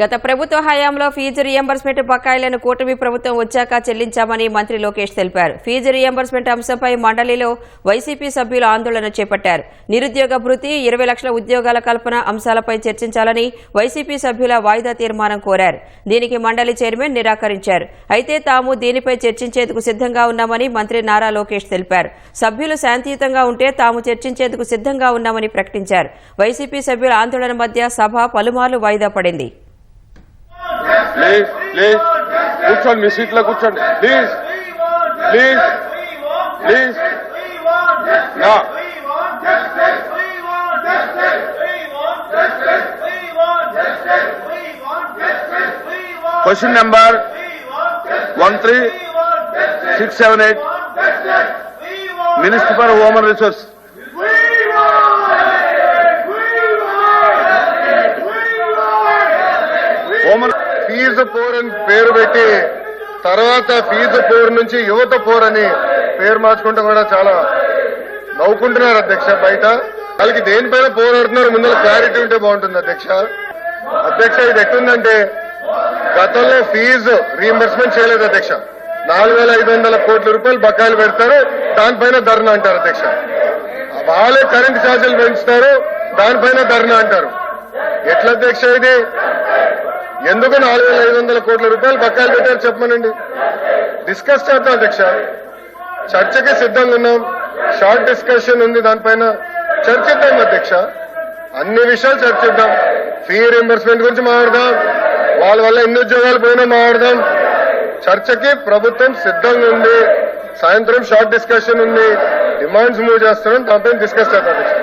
గత ప్రభుత్వ హయాంలో ఫీజు రియంబర్స్మెంట్ బకాయిలను కూటమి ప్రభుత్వం వచ్చాక చెల్లించామని మంత్రి లోకేష్ తెలిపారు. ఫీజు రియంబర్స్మెంట్ అంశంపై మండలిలో వైసీపీ సభ్యులు ఆందోళన చేపట్టారు. నిరుద్యోగ భృతి ఇరవై లక్షల ఉద్యోగాల కల్పన అంశాలపై చర్చించాలని వైసీపీ సభ్యుల వాయిదా తీర్మానం కోరారు. దీనికి మండలి చైర్మన్ నిరాకరించారు. అయితే తాము దీనిపై చర్చించేందుకు సిద్ధంగా ఉన్నామని మంత్రి నారా లోకేష్ తెలిపారు. సభ్యులు శాంతియుతంగా ఉంటే తాము చర్చించేందుకు సిద్ధంగా ఉన్నామని ప్రకటించారు. వైసీపీ సభ్యుల ఆందోళన మధ్య సభ పలుమార్లు వాయిదా పడింది. ప్లీజ్ ప్లీజ్ కూర్చోండి మీ సీట్లో కూర్చోండి ప్లీజ్ ప్లీజ్ ప్లీజ్ నా question number one three six seven eight minister for human resource fees poor అని పేరు పెట్టి తర్వాత ఫీజు పోర్ నుంచి యువత పోర్ అని పేరు మార్చుకుంటే కూడా చాలా నవ్వుకుంటున్నారు అధ్యక్ష బయట. వాళ్ళకి దేనిపైన పోరాడుతున్నారు ముందర క్లారిటీ ఉంటే బాగుంటుంది అధ్యక్ష. అధ్యక్ష ఇది ఎట్టుందంటే గతంలో ఫీజు రీఎంబర్స్మెంట్ చేయలేదు అధ్యక్ష. నాలుగు వేల ఐదు వందల కోట్ల రూపాయలు బకాయిలు పెడతారు దానిపైన ధర్నా అంటారు అధ్యక్ష. వాళ్ళే కరెంట్ ఛార్జీలు పెంచుతారు దానిపైన ధర్నా అంటారు. ఎట్లా అధ్యక్ష ఇది? ఎందుకు నాలుగు వేల ఐదు వందల కోట్ల రూపాయలు బకాయిలు పెట్టారు చెప్పమనండి? డిస్కస్ చేద్దాం అధ్యక్ష. చర్చకి సిద్ధంగా ఉన్నాం. షార్ట్ డిస్కషన్ ఉంది దానిపైన. చర్చిద్దాం అధ్యక్ష. అన్ని విషయాలు చర్చిద్దాం. ఫీ రీఎంబర్స్మెంట్ గురించి మాట్లాడదాం. వాళ్ళ వల్ల ఎన్ని ఉద్యోగాలు పోయినా మాట్లాడదాం. చర్చకి ప్రభుత్వం సిద్ధంగా ఉంది. సాయంత్రం షార్ట్ డిస్కషన్ ఉంది. డిమాండ్స్ మూవ్ చేస్తున్నాం. దానిపైన డిస్కస్ చేద్దాం అధ్యక్ష.